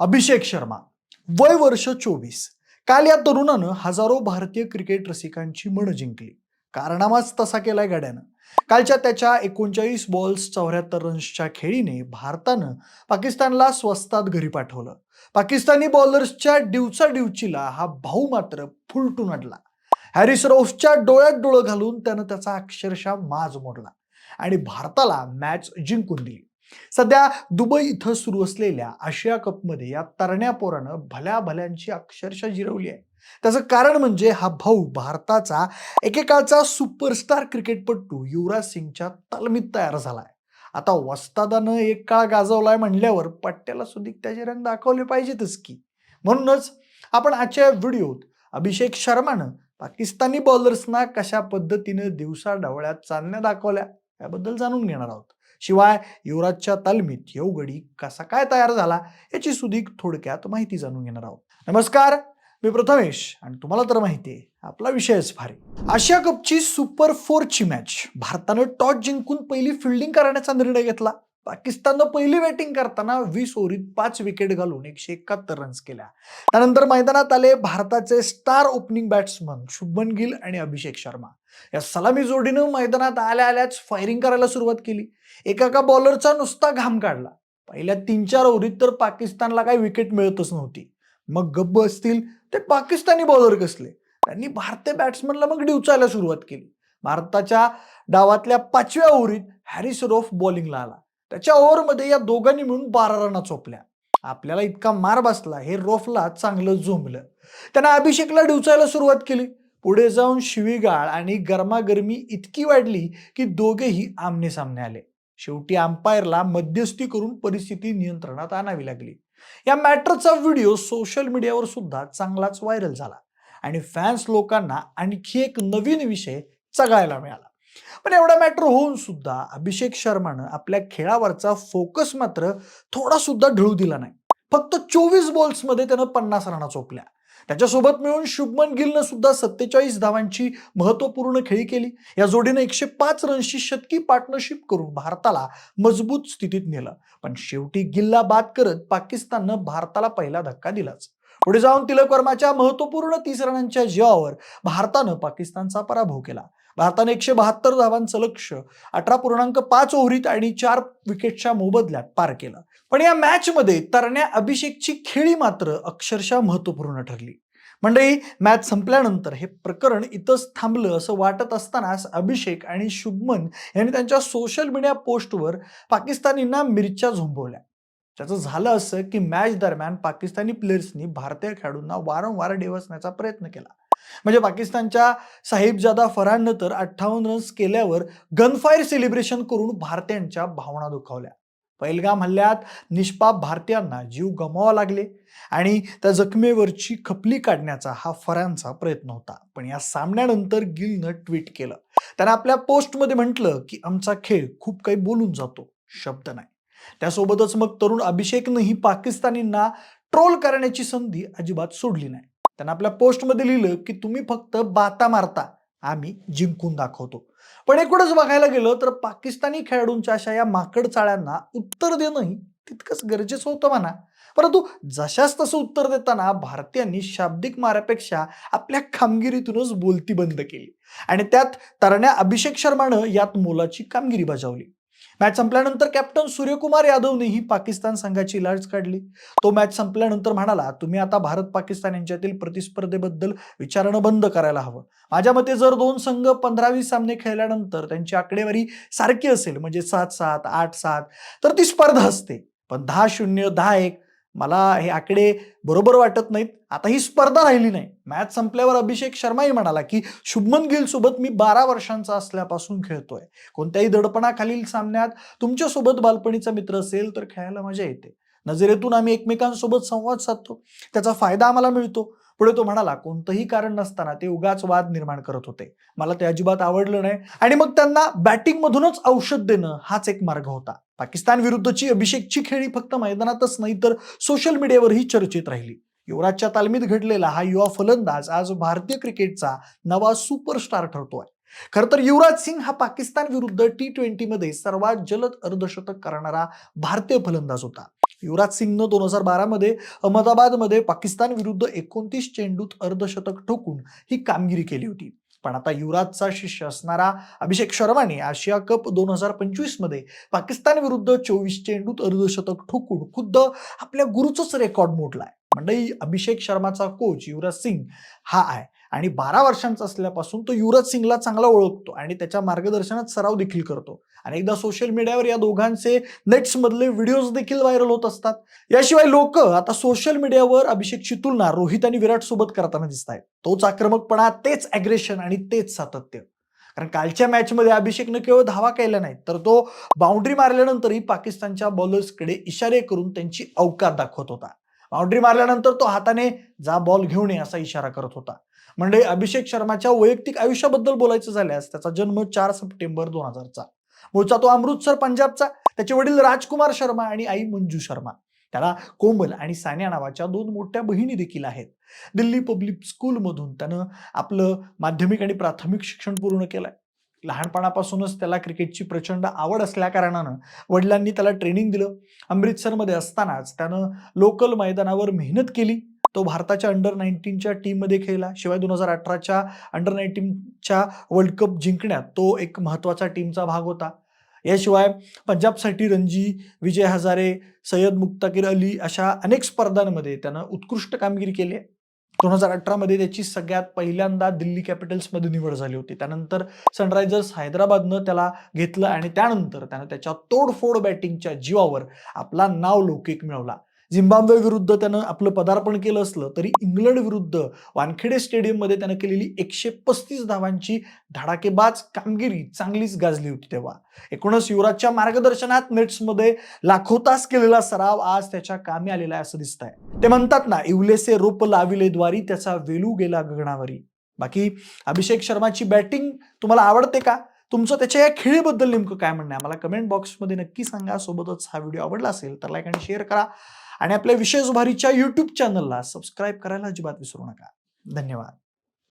अभिषेक शर्मा. वय वर्ष चोवीस. काल या तरुणानं हजारो भारतीय क्रिकेट रसिकांची मन जिंकली. कारनामाच तसा केलाय गाड्यानं. कालच्या त्याच्या एकोणचाळीस बॉल्स चौऱ्याहत्तर रन्सच्या खेळीने भारतानं पाकिस्तानला स्वस्तात घरी पाठवलं. पाकिस्तानी बॉलर्सच्या डिवचा डिवचीला हा भाऊ मात्र फुलटून अडला हॅरिस रौफच्या डोळ्यात डोळं घालून त्यानं त्याचा अक्षरशः माज मोडला आणि भारताला मॅच जिंकून दिली. सध्या दुबई इथं सुरू असलेल्या आशिया कपमध्ये या तरण्या पोरानं भल्या भल्यांची अक्षरशः जिरवली आहे. त्याचं कारण म्हणजे हा भाऊ भारताचा एकेकाळचा सुपरस्टार क्रिकेटपटू युवराज सिंगच्या तालमीत तयार झालाय. आता वस्तादानं एक काळ गाजवलाय म्हणल्यावर पट्ट्याला सुद्धा त्याचे रंग दाखवले पाहिजेतच की. म्हणूनच आपण आजच्या व्हिडिओत अभिषेक शर्मानं पाकिस्तानी बॉलर्सना कशा पद्धतीनं दिवसा डवळ्यात चालण्या दाखवल्या याबद्दल जाणून घेणार आहोत. शिवाय युवराजच्या तालमीत येवगडी कसा काय तयार झाला याची सुधीक थोडक्यात माहिती जाणून घेणार आहोत. नमस्कार मी प्रथमेश आणि तुम्हाला तर माहिती आहे आपला विषयच भारी आशिया कपची सुपर फोरची मॅच भारतानं टॉस जिंकून पहिली फिल्डिंग करण्याचा निर्णय घेतला. पाकिस्ताननं पहिली बॅटिंग करताना वीस ओव्हरीत पाच विकेट घालून एकशे एकाहत्तर रन्स केल्या. त्यानंतर मैदानात आले भारताचे star opening batsman Shubman Gill आणि अभिषेक शर्मा. या सलामी जोडीनं मैदानात आल्या आल्याच फायरिंग करायला सुरुवात केली. एका एका बॉलरचा नुसता घाम काढला. पहिल्या तीन चार ओव्हरीत तर पाकिस्तानला काही विकेट मिळतच नव्हती. मग गप्प असतील ते पाकिस्तानी बॉलर कसले? त्यांनी भारतीय बॅट्समनला मग डिवचायला सुरुवात केली. भारताच्या डावातल्या पाचव्या ओव्हरीत हॅरिस रोफ बॉलिंगला आला. त्याच्या ओव्हरमध्ये या दोघांनी मिळून बारा रना चोपल्या. आपल्याला इतका मार बसला हे रोफला चांगलं झोंबलं. त्यानं अभिषेकला डिवचायला सुरुवात केली. पुढे जाऊन शिवीगाळ आणि गरमागरमी इतकी वाढली की दोघेही आमने सामने आले. शेवटी अंपायरला मध्यस्थी करून परिस्थिती नियंत्रणात आणावी लागली. या मॅटरचा व्हिडिओ सोशल मीडियावर सुद्धा चांगलाच व्हायरल झाला आणि फॅन्स लोकांना आणखी एक नवीन विषय चघायला मिळाला. पण एवढा मॅटर होऊन सुद्धा अभिषेक शर्मानं आपल्या खेळावरचा फोकस मात्र थोडा सुद्धा ढळू दिला नाही. फक्त चोवीस बॉल्समध्ये त्यानं पन्नास रना चोपल्या. त्याच्यासोबत मिळून शुभमन गिलनं सुद्धा सत्तेचाळीस धावांची महत्त्वपूर्ण खेळी केली. या जोडीनं एकशे पाच रन्सची शतकी पार्टनरशिप करून भारताला मजबूत स्थितीत नेलं. पण शेवटी गिलला बाद करत पाकिस्ताननं भारताला पहिला धक्का दिलाच. पुढे जाऊन तिलक वर्माच्या महत्त्वपूर्ण तीस रनांच्या जीवावर भारतानं पाकिस्तानचा पराभव केला. भारताने एकशे बहात्तर धावांचं लक्ष अठरा पूर्णांक पाच ओव्हरीत आणि चार विकेटच्या मोबदल्यात पार केलं. पण या मॅचमध्ये तरण्या अभिषेकची खेळी मात्र अक्षरशः महत्त्वपूर्ण ठरली. मंडळी मॅच संपल्यानंतर हे प्रकरण इथंच थांबलं असं वाटत असतानाच अभिषेक आणि शुभमन यांनी त्यांच्या सोशल मीडिया पोस्टवर पाकिस्तानींना मिरच्या झोंबवल्या. त्याचं झालं असं की मॅच दरम्यान पाकिस्तानी प्लेयर्सनी भारतीय खेळाडूंना वारंवार डेवसण्याचा प्रयत्न केला. म्हणजे पाकिस्तानच्या साहिबजादा फरहाननं तर अठ्ठावन्न रन्स केल्यावर गनफायर सेलिब्रेशन करून भारतीयांच्या भावना दुखावल्या. पहिलगाम हल्ल्यात निष्पाप भारतीयांना जीव गमावा लागले आणि त्या जखमेवरची खपली काढण्याचा हा फरांचा प्रयत्न होता. पण या सामन्यानंतर गिलनं ट्विट केलं. त्यानं आपल्या पोस्टमध्ये म्हटलं की आमचा खेळ खूप काही बोलून जातो. शब्द नाही. त्यासोबतच मग तरुण अभिषेकनंही पाकिस्तानींना ट्रोल करण्याची संधी अजिबात सोडली नाही. त्यानं आपल्या पोस्टमध्ये लिहिलं की तुम्ही फक्त बाता मारता आम्ही जिंकून दाखवतो. पण एकूणच बघायला गेलं तर पाकिस्तानी खेळाडूंच्या अशा या माकड चाळ्यांना उत्तर देणंही तितकंच गरजेचं होतं म्हणा. परंतु जशाच तसं उत्तर देताना भारतीयांनी शाब्दिक माऱ्यापेक्षा आपल्या कामगिरीतूनच बोलती बंद केली. आणि त्यात तरण्या अभिषेक शर्मानं यात मोलाची कामगिरी बजावली. मॅच संपल्यानंतर कॅप्टन सूर्यकुमार यादवने ही पाकिस्तान संघाची लाज काढली. तो मॅच संपल्यानंतर म्हणाला तुम्ही आता भारत पाकिस्तान यांच्यातील प्रतिस्पर्धेबद्दल विचारणं बंद करायला हवं. माझ्या मते जर दोन संघ पंधरावीस सामने खेळल्यानंतर त्यांची आकडेवारी सारखी असेल म्हणजे सात सात आठ सात तर ती स्पर्धा असते. पण दहा शून्य दहा एक मला हे आकडे बरोबर वाटत नाहीत. आता ही स्पर्धा राहिली नाही. मॅच संपल्यावर अभिषेक शर्माही म्हणाला की शुभमन गिलसोबत मी बारा वर्षांचा असल्यापासून खेळतोय. कोणत्याही दडपणाखालील सामन्यात तुमच्यासोबत बालपणीचा मित्र असेल तर खेळायला मजा येते. नजरेतून आम्ही एकमेकांसोबत संवाद साधतो. त्याचा फायदा आम्हाला मिळतो. पुढे तो म्हणाला कोणतंही कारण नसताना ते उगाच वाद निर्माण करत होते. मला ते अजिबात आवडलं नाही. आणि मग त्यांना बॅटिंग मधूनच औषध देणं हाच एक मार्ग होता. पाकिस्तान विरुद्धची अभिषेकची खेळी फक्त मैदानातच नाही तर सोशल मीडियावरही चर्चेत राहिली. युवराजच्या तालमीत घडलेला हा युवा फलंदाज आज भारतीय क्रिकेटचा नवा सुपरस्टार ठरतोय. खरं तर युवराज सिंग हा पाकिस्तान विरुद्ध टी ट्वेंटीमध्ये सर्वात जलद अर्धशतक करणारा भारतीय फलंदाज होता. युवराज सिंगनं दोन हजार बारामध्ये अहमदाबादमध्ये पाकिस्तान विरुद्ध एकोणतीस चेंडूत अर्धशतक ठोकून ही कामगिरी केली होती. पण आता युवराजचा शिष्य असणारा अभिषेक शर्माने आशिया कप दोन हजार पंचवीसमध्ये पाकिस्तान विरुद्ध चोवीस चेंडूत अर्धशतक ठोकून खुद्द आपल्या गुरुचंच रेकॉर्ड मोडलाय. मंडळी अभिषेक शर्माचा कोच युवराज सिंग हा आहे. आणि बारा वर्षांचा असल्यापासून तो युवराज सिंगला चांगला ओळखतो आणि त्याच्या मार्गदर्शनात सराव देखील करतो. अनेकदा सोशल मीडियावर या दोघांचे नेट्स मधले व्हिडिओज देखील व्हायरल होत असतात. याशिवाय लोक आता सोशल मीडियावर अभिषेकची तुलना रोहित आणि विराट सोबत करताना दिसत आहेत. तोच आक्रमकपणा तेच अग्रेशन आणि तेच सातत्य. कारण कालच्या मॅचमध्ये अभिषेकनं केवळ धावा केल्या नाहीत तर तो बाउंड्री मारल्यानंतरही पाकिस्तानच्या बॉलर्सकडे इशारे करून त्यांची अवकात दाखवत होता. बाउंड्री मारल्यानंतर तो हाताने जा बॉल घेऊन ये असा इशारा करत होता. म्हणजे अभिषेक शर्माच्या वैयक्तिक आयुष्याबद्दल बोलायचं झाल्यास त्याचा जन्म चार सप्टेंबर दोन हजारचा. मूळचा तो अमृतसर पंजाबचा. त्याचे वडील राजकुमार शर्मा आणि आई मंजू शर्मा. त्याला कोमल आणि सानिया नावाच्या दोन मोठ्या बहिणी देखील आहेत. दिल्ली पब्लिक स्कूलमधून त्यानं आपलं माध्यमिक आणि प्राथमिक शिक्षण पूर्ण केलंय. लहानपणापासूनच त्याला क्रिकेटची प्रचंड आवड असल्याकारणानं वडिलांनी त्याला ट्रेनिंग दिलं. अमृतसरमध्ये असतानाच त्यानं लोकल मैदानावर मेहनत केली. तो भारताच्या अंडर नाईन्टीनच्या टीममध्ये खेळला. शिवाय दोन हजार अठराच्या अंडर नाईन्टीनच्या वर्ल्ड कप जिंकण्यात तो एक महत्त्वाचा टीमचा भाग होता. याशिवाय पंजाबसाठी रणजी विजय हजारे सय्यद मुक्ताकीर अली अशा अनेक स्पर्धांमध्ये त्यानं उत्कृष्ट कामगिरी केली आहे. दोन हजार अठरामध्ये त्याची सगळ्यात पहिल्यांदा दिल्ली कॅपिटल्समध्ये निवड झाली होती. त्यानंतर सनरायझर्स हैदराबादनं त्याला घेतलं आणि त्यानंतर त्यानं त्याच्या तोडफोड बॅटिंगच्या जीवावर आपला नाव लौकिक मिळवला. झिम्बाब्वे विरुद्ध त्यानं आपलं पदार्पण केलं असलं तरी इंग्लंड विरुद्ध वानखेडे स्टेडियममध्ये त्यानं केलेली एकशे पस्तीस धावांची धडाकेबाज कामगिरी चांगलीच गाजली होती तेव्हा. एकूणच युवराजच्या मार्गदर्शनात नेट्समध्ये लाखो तास केलेला सराव आज त्याच्या कामी आलेला आहे असं दिसत आहे ते म्हणतात ना इवलेसे रोप लाविले द्वारी त्याचा वेलू गेला गगनावरी. बाकी अभिषेक शर्माची बॅटिंग तुम्हाला आवडते का? तुमचं त्याच्या या खेळीबद्दल नेमकं काय म्हणणं आहे? मला कमेंट बॉक्समध्ये नक्की सांगा. सोबतच हा व्हिडिओ आवडला असेल तर लाईक आणि शेअर करा. आणि आपल्या विशेष उभारीच्या युट्यूब चॅनलला सबस्क्राईब करायला अजिबात विसरू नका. धन्यवाद.